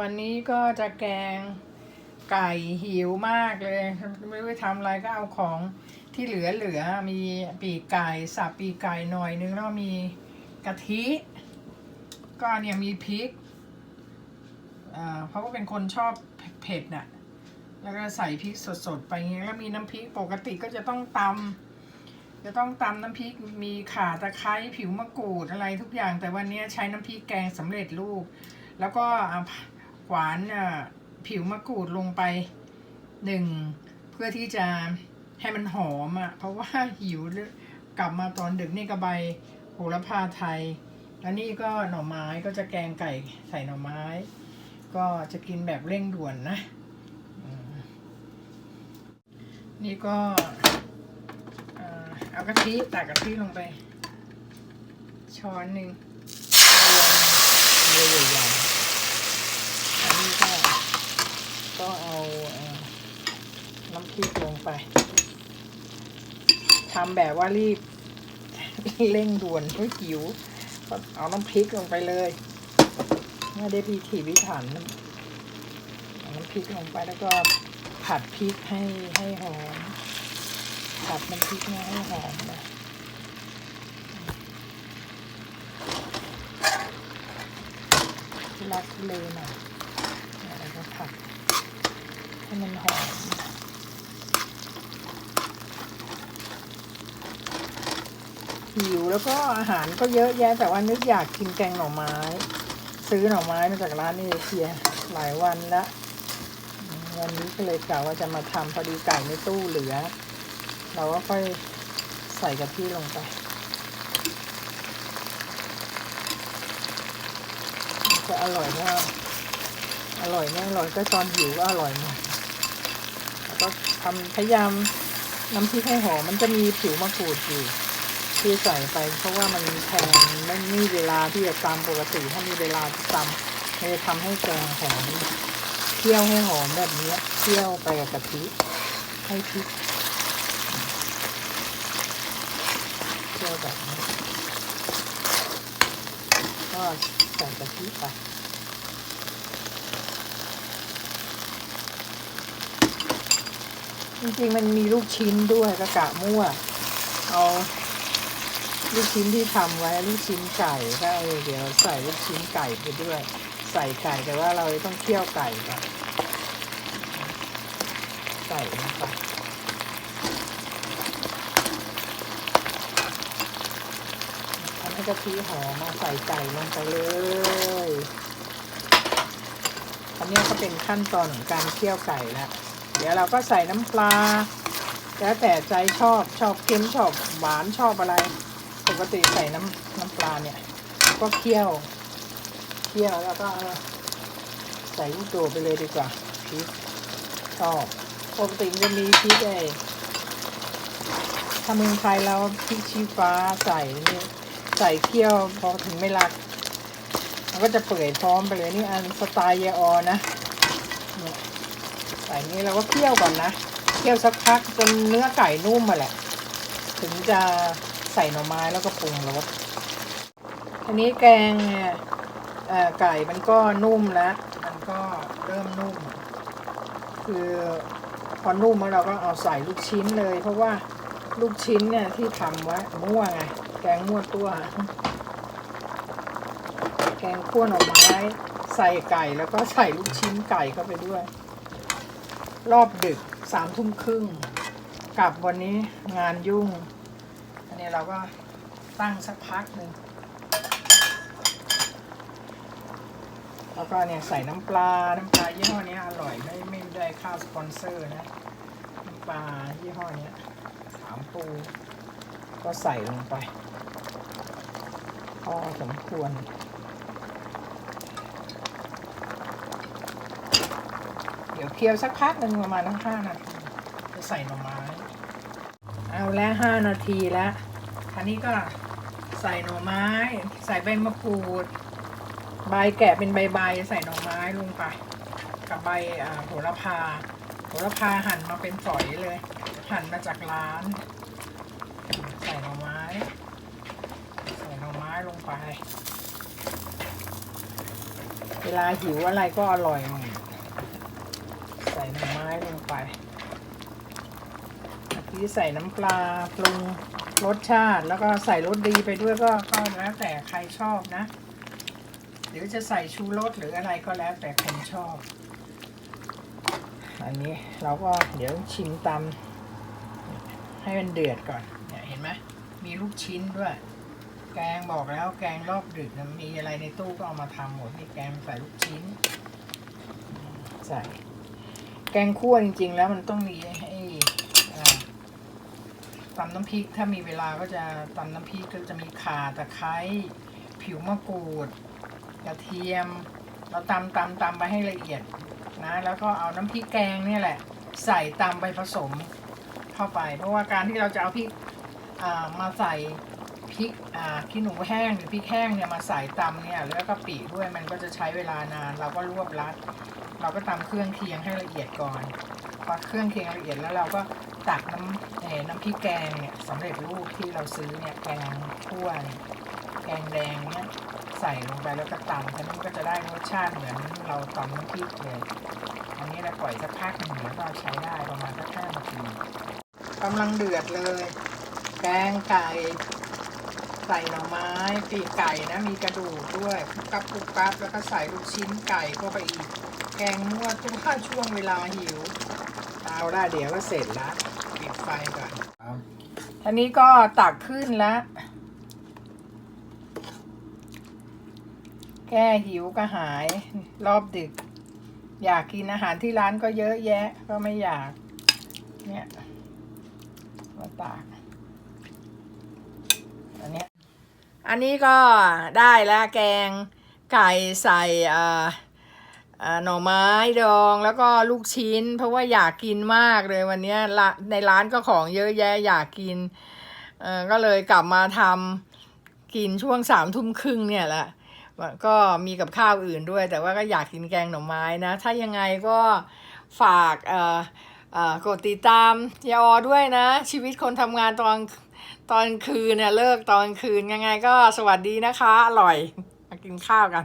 วันนี้ก็จะแกงไก่หิวมากเลย ไม่รู้ทำอะไรก็เอาของที่เหลือเหลือมีปีกไก่สับปีกไก่หน่อยนึงแล้วมีกะทิ ก็เนี่ยมีพริกอ่าเพราะว่าเป็นคนชอบเผ็ดน่ะแล้วก็ใส่พริกสดๆ ไปเงี้ยแล้วมีน้ำพริกปกติก็จะต้องตำจะต้องตำน้ำพริกมีข่าตะไคร้ผิวมะกรูดอะไรทุกอย่าง แต่วันนี้ใช้น้ำพริกแกงสำเร็จรูป แล้วก็ เอาหวานอะผิวมะกรูดลงไปหนึ่งเพื่อที่จะให้มันหอมอะ เพราะว่าหิวกลับมาตอนดึกนี่กระใบโหระพาไทย แล้วนี่ก็หน่อไม้ก็จะแกงไก่ใส่หน่อไม้ ก็จะกินแบบเร่งด่วนนะนี่ก็เอากะทิตักกะทิลงไป ช้อนหนึ่งรวมเยใหญ่ๆอันนี้ก็ ก็เอาน้ำพริกลงไปทำแบบว่ารีบเร่งด่วนเพราะหิวก็เอาน้ำพริกลงไปเลยไม่ได้พิถีพิถันเอาน้ำพริกลงไปแล้วก็ผัดพริกให้ให้หอมผัดน้ำพริกให้หอมนะรักเลหน่อยแล้วก็ผัด ให้มันหอมหิวแล้วก็อาหารก็เยอะแยะแต่ว่านึกอยากกินแกงหน่อไม้ ซื้อหน่อไม้มาจากร้านเอเชียหลายวันละวันนี้ก็เลยกะว่าจะมาทำพอดีไก่ในตู้เหลือ เราก็ค่อยใส่กะทิลงไปจะอร่อยมากอร่อยไม่อร่อยก็ตอนหิวก็อร่อยมดแล้ว ก็ทำพยายามน้ำพริกให้หอมมันจะมีผิวมะกรูดอยู่ที่ใส่ไป เพราะว่ามันแพงไม่มีเวลาที่จะตำปกติถ้ามีเวลาที่ตำมันจะทำให้แกงหอมเคี่ยวให้หอมแบบนี้เคี่ยวไปกับกะทิให้พริกเคี่ยวแบบนี้ก็ใส่กะทิไป จริงๆมันมีลูกชิ้นด้วยกระกะมั่ว เอาลูกชิ้นที่ทำไว้ลูกชิ้นไก่ก็เออเดี๋ยวใส่ลูกชิ้นไก่ไปด้วย ใส่ไก่แต่ว่าเราต้องเคี่ยวไก่ก่อนใส่ลงไปทำให้กะทิหอมมาใส่ไก่ลงไปเลยอันนี้ก็เป็นขั้นตอนของการเคี่ยวไก่แล้ว เดี๋ยวเราก็ใส่น้ำปลา แล้วแต่ใจชอบชอบเค็มชอบหวานชอบอะไร ปกติใส่น้ำน้ำปลาเนี่ย ก็เคี่ยวเคี่ยวแล้วก็ใส่ลูกโดดไปเลยดีกว่าพริกชอบปกติจะมีพริกไอ้ถ้าเมืองไทยเราพริกชี้ฟ้าใส่นี่ใส่เคี่ยวพอถึงไม่รัก มันก็จะเปื่อยพร้อมไปเลยนี่อันสไตล์ยายออนะเนี่ย ส่นี้เราก็เคี่ยวก่อนนะเคี่ยวสักพักจนเนื้อไก่นุ่มมาแหละ ถึงจะใส่หน่อไม้แล้วก็ปรุงรสทีนี้แกงไก่มันก็นุ่มแล้ว มันก็เริ่มนุ่ม คือพอนุ่มแล้วเราก็เอาใส่ลูกชิ้นเลย เพราะว่าลูกชิ้นเนี่ยที่ทำไว้มั่วไงแกงมั่วตัว แกงขั้วหน่อไม้ ใส่ไก่แล้วก็ใส่ลูกชิ้นไก่เข้าไปด้วย รอบดึกสามทุ่มครึ่งกลับวันนี้งานยุ่ง อันนี้เราก็ตั้งสักพักหนึ่งแล้วก็เนี่ยใส่น้ำปลา น้ำปลายี่ห้อนี้อร่อยไม่ไม่ได้ค่าสปอนเซอร์นะ น้ำปลายี่ห้อนี้ถามปู ก็ใส่ลงไปพอสมควร ดี๋ยวเคี่ยวสักพักหนึ่งประมาณทั้งห้านาทีจะใส่หน่อไม้ เอาแล้วห้านาทีแล้วอันนี้ก็ใส่หน่อไม้ ใส่ใบมะกรูด ใบแกะเป็นใบๆใส่หน่อไม้ลงไป กับใบโหระพาโหระพาหั่นมาเป็นฝอยเลย หั่นมาจากร้าน ใส่หน่อไม้ ใส่หน่อไม้ลงไป เวลาหิวอะไรก็อร่อยหมดใส่หน่อไม้ ลงไปเมื่ใส่น้ำปลาปรุงรสชาติ แล้วก็ใส่รสดีไปด้วยก็ก็แล้วแต่ใครชอบนะหรือจะใส่ชูรสหรืออะไรก็แล้วแต่คนชอบ อันนี้เราก็เดี๋ยวชิมตำให้มันเดือดก่อนเนี่ยเห็นไหมมีลูกชิ้นด้วย แกงบอกแล้วแกงรอบดึกมีอะไรในตู้ก็เอามาทำหมดนี่แกงใส่ลูกชิ้น ใส่ แกงคั่วจริง ๆ แล้วมันต้องมีไอ้ตำน้ำพริกถ้ามีเวลาก็จะตำน้ำพริกก็จะมีข่าตะไคร้ผิวมะกรูดกระเทียม เราตำตำตำไปให้ละเอียดนะ แล้วก็เอาน้ำพริกแกงเนี่ยแหละ ใส่ตำไปผสมเข้าไป เพราะว่าการที่เราจะเอาพริกมาใส่ พริกอ่าขี้หนูแห้งหรือพริกแห้งเนี่ยมาใส่ตำเนี่ยแล้วก็ปีด้วยมันก็จะใช้เวลานาน เราก็รวบรัด เราก็ตำเครื่องเคียงให้ละเอียดก่อนพอเครื่องเคียงละเอียดแล้วเราก็ตักน้ำเอ่น้ำพริกแกงเนี่ยสำเร็จรูปที่เราซื้อเนี่ยแกงคั่วเนี่ยแกงแดงเนี่ยใส่ลงไปแล้วก็ตำฉะนั้นก็จะได้รสชาติเหมือนเราตำน้ำพริกเลยอันนี้เราปล่อยสักพักหนึ่งเดี๋ยวก็ใช้ได้ประมาณสักห้านาทีกำลังเดือดเลย แกงไก่ ใส่หน่อไม้ปีกไก่นะมีกระดูกด้วยคุกกับคุกกับแล้วก็ใส่ลูกชิ้นไก่เข้าไปอีก แกงนวดทุกว่าช่วงเวลาหิวเอาละเดี๋ยวก็เสร็จละปิดไฟก่อนอันนี้ก็ตักขึ้นแล้วแก้หิวก็หายรอบดึก อยากกินอาหารที่ร้านก็เยอะแยะก็ไม่อยาก เนี่ยมาตากอันเนี้ย อันนี้ก็ได้แล้วแกงไก่ใส่หน่อไม้ดองแล้วก็ลูกชิ้น เพราะว่าอยากกินมากเลยวันนี้ในร้านก็ของเยอะแยะอยากกินก็เลยกลับมาทำกินช่วงสามทุ่มครึ่งเนี่ยแหละก็มีกับข้าวอื่นด้วย แต่ว่าก็อยากกินแกงหน่อไม้นะ ถ้ายังไงก็ฝากเอ่อ กดติดตามยาออด้วยนะ ชีวิตคนทำงานตอนตอนคืนเนี่ยเลิกตอนคืนยังไงก็สวัสดีนะคะ อร่อยมากินข้าวกัน